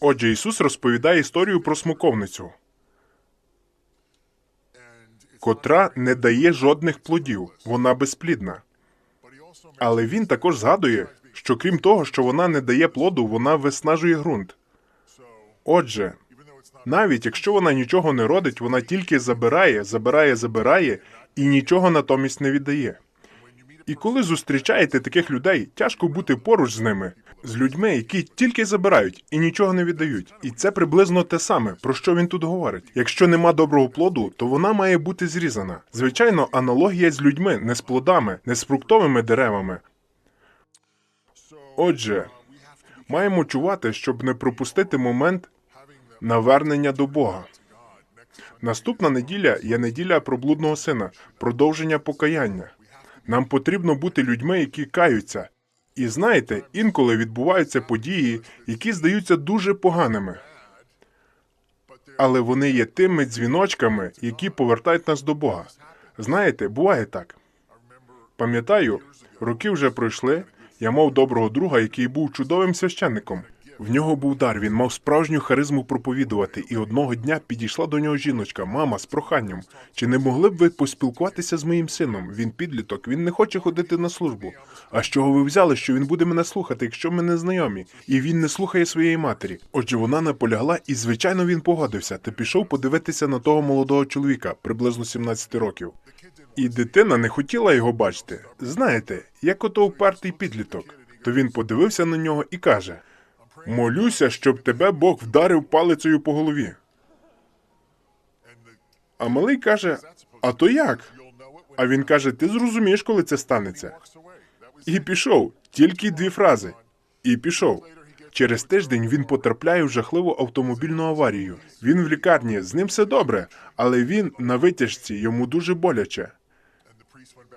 Отже, Ісус розповідає історію про смоковницю, котра не дає жодних плодів, вона безплідна. Але він також згадує, що крім того, що вона не дає плоду, вона виснажує ґрунт. Отже, навіть якщо вона нічого не родить, вона тільки забирає, забирає, забирає і нічого натомість не віддає. І коли зустрічаєте таких людей, тяжко бути поруч з ними, з людьми, які тільки забирають і нічого не віддають. І це приблизно те саме, про що він тут говорить. Якщо нема доброго плоду, то вона має бути зрізана. Звичайно, аналогія з людьми, не з плодами, не з фруктовими деревами. Отже, маємо чувати, щоб не пропустити момент навернення до Бога. Наступна неділя є неділя про блудного сина, продовження покаяння. Нам потрібно бути людьми, які каються. І знаєте, інколи відбуваються події, які здаються дуже поганими. Але вони є тими дзвіночками, які повертають нас до Бога. Знаєте, буває так. Пам'ятаю, роки вже пройшли. Я мав доброго друга, який був чудовим священником. В нього був дар, він мав справжню харизму проповідувати, і одного дня підійшла до нього жіночка, мама, з проханням. Чи не могли б ви поспілкуватися з моїм сином? Він підліток, він не хоче ходити на службу. А з чого ви взяли, що він буде мене слухати, якщо ми не знайомі? І він не слухає своєї матері. Отже, вона наполягла, і звичайно він погодився та пішов подивитися на того молодого чоловіка, приблизно 17 років. І дитина не хотіла його бачити. Знаєте, як ото впертий підліток. То він подивився на нього і каже: Молюся, щоб тебе Бог вдарив палицею по голові. А малий каже: А то як? А він каже: Ти зрозумієш, коли це станеться. І пішов тільки дві фрази. І пішов. Через тиждень він потрапляє в жахливу автомобільну аварію. Він в лікарні, з ним все добре, але він на витяжці, йому дуже боляче.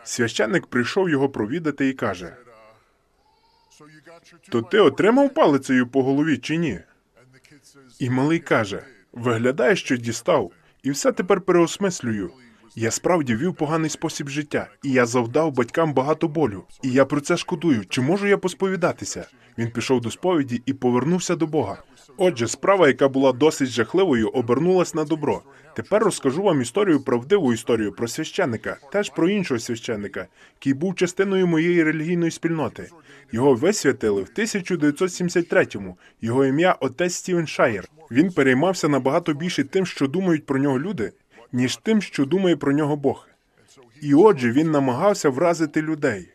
Священник прийшов його провідати і каже: То ти отримав палицею по голові чи ні? І малий каже: Виглядає, що дістав, і все тепер переосмислюю. Я справді вів поганий спосіб життя, і я завдав батькам багато болю. І я про це шкодую. Чи можу я посповідатися? Він пішов до сповіді і повернувся до Бога. Отже, справа, яка була досить жахливою, обернулась на добро. Тепер розкажу вам історію, правдиву історію про священника, теж про іншого священника, який був частиною моєї релігійної спільноти. Його висвятили в 1973-му. Його ім'я отець Стівен Шаєр. Він переймався набагато більше тим, що думають про нього люди, ніж тим, що думає про нього Бог. І отже, він намагався вразити людей.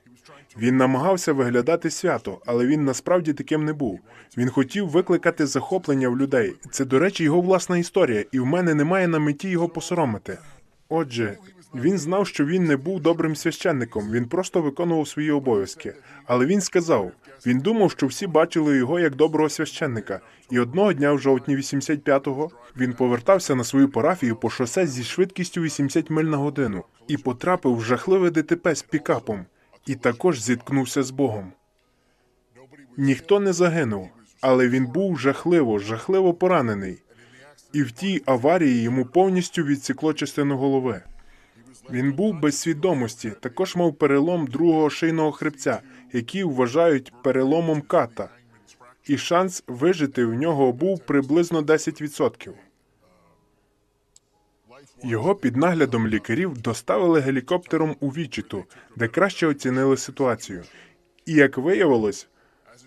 Він намагався виглядати свято, але він насправді таким не був. Він хотів викликати захоплення в людей. Це, до речі, його власна історія, і в мене немає на меті його посоромити. Отже, він знав, що він не був добрим священником, він просто виконував свої обов'язки. Але він сказав: він думав, що всі бачили його як доброго священника. І одного дня, в жовтні 85-го, він повертався на свою парафію по шосе зі швидкістю 80 миль на годину і потрапив в жахливе ДТП з пікапом і також зіткнувся з Богом. Ніхто не загинув, але він був жахливо, жахливо поранений. І в тій аварії йому повністю відсікло частину голови. Він був без свідомості, також мав перелом другого шийного хребця, який вважають переломом ката, і шанс вижити в нього був приблизно 10%. Його під наглядом лікарів доставили гелікоптером у Вічиту, де краще оцінили ситуацію. І як виявилось,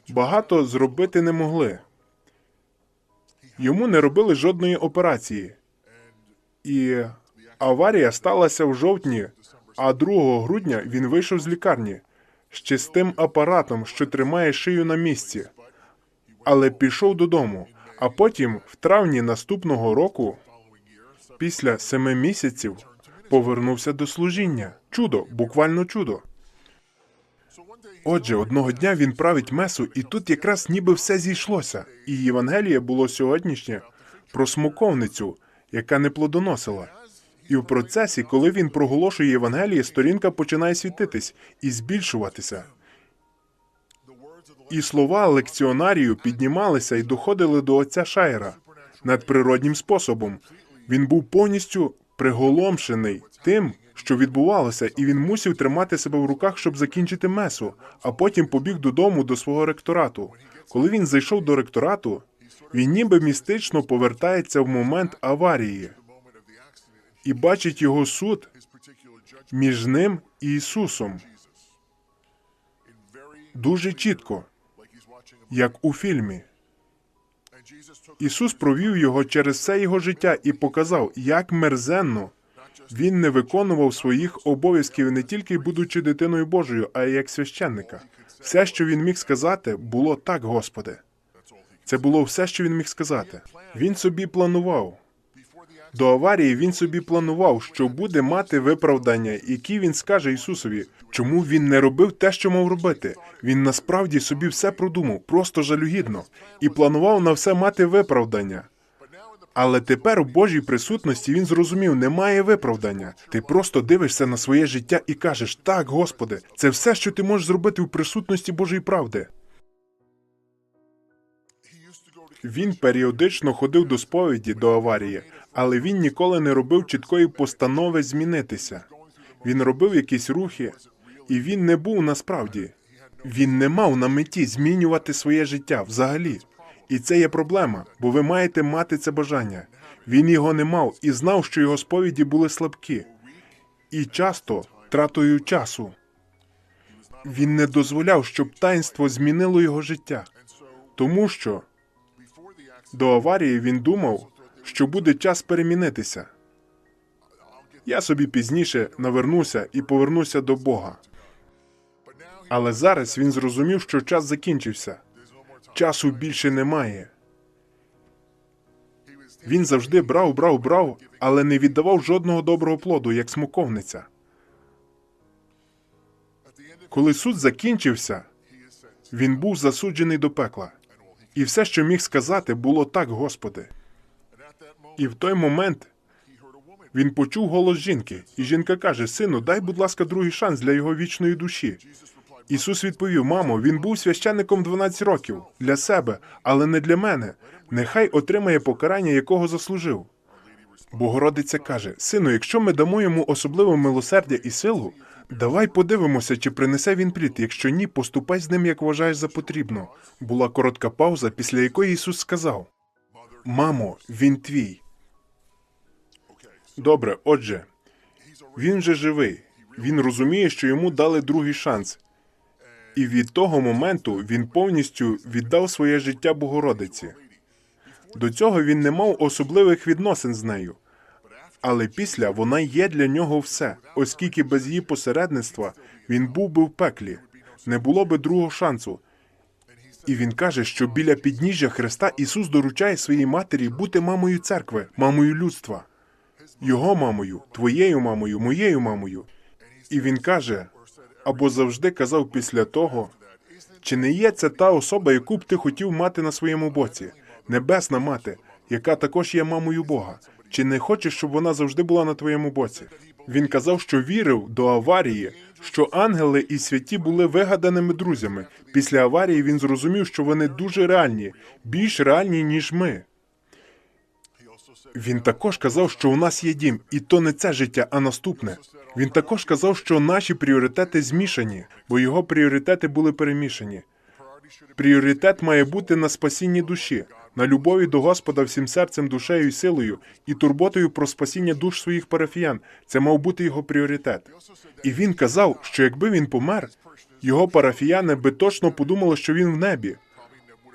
багато зробити не могли. Йому не робили жодної операції. І аварія сталася в жовтні, а 2 грудня він вийшов з лікарні з тим апаратом, що тримає шию на місці, але пішов додому. А потім, в травні наступного року, після семи місяців, повернувся до служіння. Чудо, буквально чудо. Отже, одного дня він править месу, і тут якраз ніби все зійшлося. І Євангеліє було сьогоднішнє про смоковницю, яка не плодоносила. І в процесі, коли він проголошує Євангеліє, сторінка починає світитись і збільшуватися. І слова лекціонарію піднімалися і доходили до отця Шайера надприроднім способом. Він був повністю приголомшений тим, що відбувалося, і він мусив тримати себе в руках, щоб закінчити месу, а потім побіг додому до свого ректорату. Коли він зайшов до ректорату, Він ніби містично повертається в момент аварії і бачить його суд між ним і Ісусом дуже чітко, як у фільмі. Ісус провів його через все його життя і показав, як мерзенно він не виконував своїх обов'язків не тільки будучи дитиною Божою, а й як священника. Все, що він міг сказати, було так, Господи. Це було все, що він міг сказати. Він собі планував. До аварії він собі планував, що буде мати виправдання, які він скаже Ісусові. Чому він не робив те, що мав робити? Він насправді собі все продумав, просто жалюгідно, і планував на все мати виправдання. Але тепер у Божій присутності він зрозумів, немає виправдання. Ти просто дивишся на своє життя і кажеш: так, Господи, це все, що ти можеш зробити у присутності Божої правди. Він періодично ходив до сповіді до аварії, але він ніколи не робив чіткої постанови змінитися. Він робив якісь рухи, і він не був насправді. Він не мав на меті змінювати своє життя взагалі. І це є проблема, бо ви маєте мати це бажання. Він його не мав і знав, що його сповіді були слабкі, і часто тратою часу. Він не дозволяв, щоб таїнство змінило його життя, тому що до аварії він думав, що буде час перемінитися. Я собі пізніше навернуся і повернуся до Бога. Але зараз він зрозумів, що час закінчився. Часу більше немає. Він завжди брав, брав, брав, але не віддавав жодного доброго плоду, як смоковниця. Коли суд закінчився, він був засуджений до пекла. І все, що міг сказати, було так, Господи. І в той момент він почув голос жінки, і жінка каже: Сину, дай, будь ласка, другий шанс для його вічної душі. Ісус відповів: Мамо, він був священником 12 років для себе, але не для мене. Нехай отримає покарання, якого заслужив. Богородиця каже: Сину, якщо ми дамо йому особливе милосердя і силу, давай подивимося, чи принесе він плід. Якщо ні, поступай з ним, як вважаєш за потрібно. Була коротка пауза, після якої Ісус сказав: Мамо, він твій. Добре, отже, він же живий. Він розуміє, що йому дали другий шанс. І від того моменту він повністю віддав своє життя Богородиці. До цього він не мав особливих відносин з нею. Але після вона є для нього все, оскільки без її посередництва він був би в пеклі, не було би другого шансу. І він каже, що біля підніжжя Христа Ісус доручає своїй матері бути мамою церкви, мамою людства, його мамою, твоєю мамою, моєю мамою. І він каже, або завжди казав після того, чи не є це та особа, яку б ти хотів мати на своєму боці, небесна мати, яка також є мамою Бога. Чи не хочеш, щоб вона завжди була на твоєму боці? Він казав, що вірив до аварії, що ангели і святі були вигаданими друзями. Після аварії він зрозумів, що вони дуже реальні, більш реальні, ніж ми. Він також казав, що у нас є дім, і то не це життя, а наступне. Він також казав, що наші пріоритети змішані, бо його пріоритети були перемішані. Пріоритет має бути на спасінні душі, на любові до Господа всім серцем, душею і силою, і турботою про спасіння душ своїх парафіян. Це мав бути його пріоритет. І він казав, що якби він помер, його парафіяни би точно подумали, що він в небі.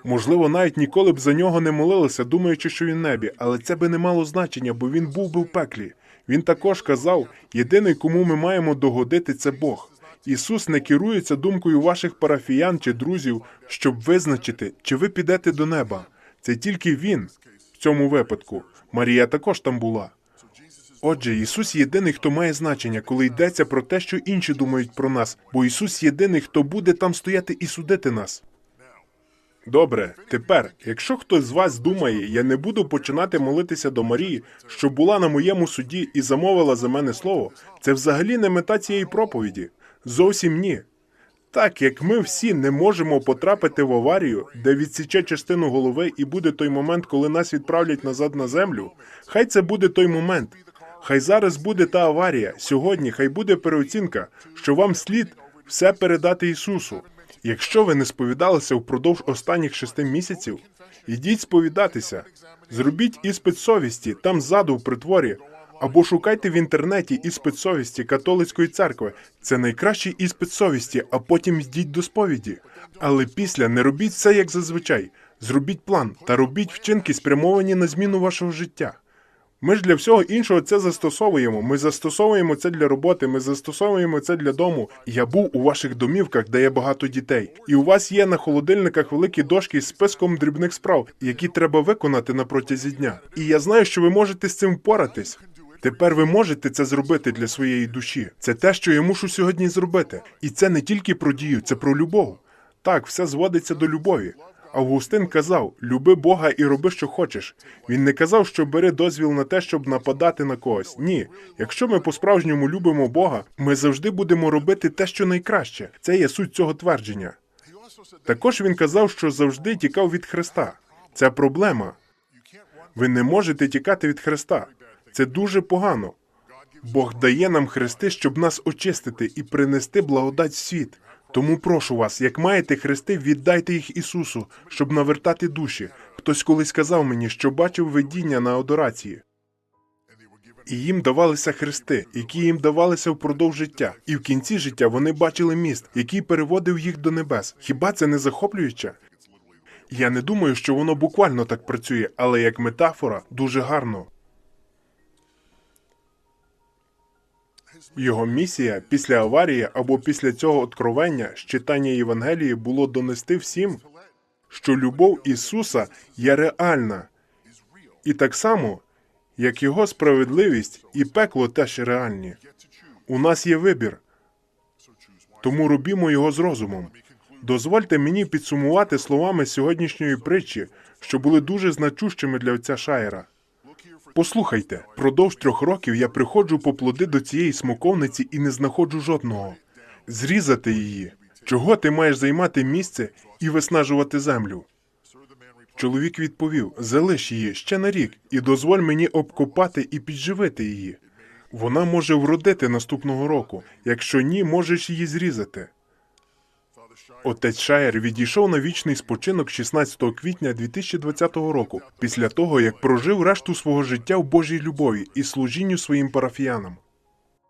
Можливо, навіть ніколи б за нього не молилися, думаючи, що він небі, але це би не мало значення, бо він був би в пеклі. Він також казав: єдиний, кому ми маємо догодити, це Бог. Ісус не керується думкою ваших парафіян чи друзів, щоб визначити, чи ви підете до неба. Це тільки Він в цьому випадку. Марія також там була. Отже, Ісус єдиний, хто має значення, коли йдеться про те, що інші думають про нас, бо Ісус єдиний, хто буде там стояти і судити нас. Добре, тепер, якщо хтось з вас думає, я не буду починати молитися до Марії, що була на моєму суді і замовила за мене слово, це взагалі не мета цієї проповіді. Зовсім ні. Так як ми всі не можемо потрапити в аварію, де відсіче частину голови, і буде той момент, коли нас відправлять назад на землю, хай це буде той момент. Хай зараз буде та аварія. Сьогодні хай буде переоцінка, що вам слід все передати Ісусу. Якщо ви не сповідалися впродовж останніх шести місяців, ідіть сповідатися. Зробіть іспит совісті там ззаду в притворі. Або шукайте в інтернеті іспит совісті католицької церкви. Це найкращий іспит совісті, а потім йдіть до сповіді. Але після не робіть все як зазвичай. Зробіть план та робіть вчинки, спрямовані на зміну вашого життя. Ми ж для всього іншого це застосовуємо. Ми застосовуємо це для роботи, ми застосовуємо це для дому. Я був у ваших домівках, де є багато дітей, і у вас є на холодильниках великі дошки з списком дрібних справ, які треба виконати на протязі дня. І я знаю, що ви можете з цим впоратись. Тепер ви можете це зробити для своєї душі. Це те, що я мушу сьогодні зробити. І це не тільки про дію, це про любов. Так, все зводиться до любові. Августин казав: люби Бога і роби, що хочеш. Він не казав, що бери дозвіл на те, щоб нападати на когось. Ні. Якщо ми по-справжньому любимо Бога, ми завжди будемо робити те, що найкраще. Це є суть цього твердження. Також він казав, що завжди тікав від Христа. Це проблема. Ви не можете тікати від Христа. Це дуже погано. Бог дає нам хрести, щоб нас очистити і принести благодать в світ. Тому прошу вас, як маєте хрести, віддайте їх Ісусу, щоб навертати душі. Хтось колись казав мені, що бачив видіння на адорації. І їм давалися хрести, які їм давалися впродовж життя, і в кінці життя вони бачили міст, який переводив їх до небес. Хіба це не захоплююче? Я не думаю, що воно буквально так працює, але як метафора дуже гарно. Його місія після аварії або після цього откровення з читання Євангелії було донести всім, що любов Ісуса є реальна, і так само, як Його справедливість і пекло теж реальні. У нас є вибір, тому робімо його з розумом. Дозвольте мені підсумувати словами сьогоднішньої притчі, що були дуже значущими для отця Шаєра. Послухайте, продовж трьох років я приходжу по плоди до цієї смоковниці і не знаходжу жодного. Зрізати її. Чого ти маєш займати місце і виснажувати землю? Чоловік відповів: залиш її ще на рік і дозволь мені обкопати і підживити її. Вона може вродити наступного року. Якщо ні, можеш її зрізати. Отець Шаєр відійшов на вічний спочинок 16 квітня 2020 року, після того як прожив решту свого життя в Божій любові і служінню своїм парафіянам.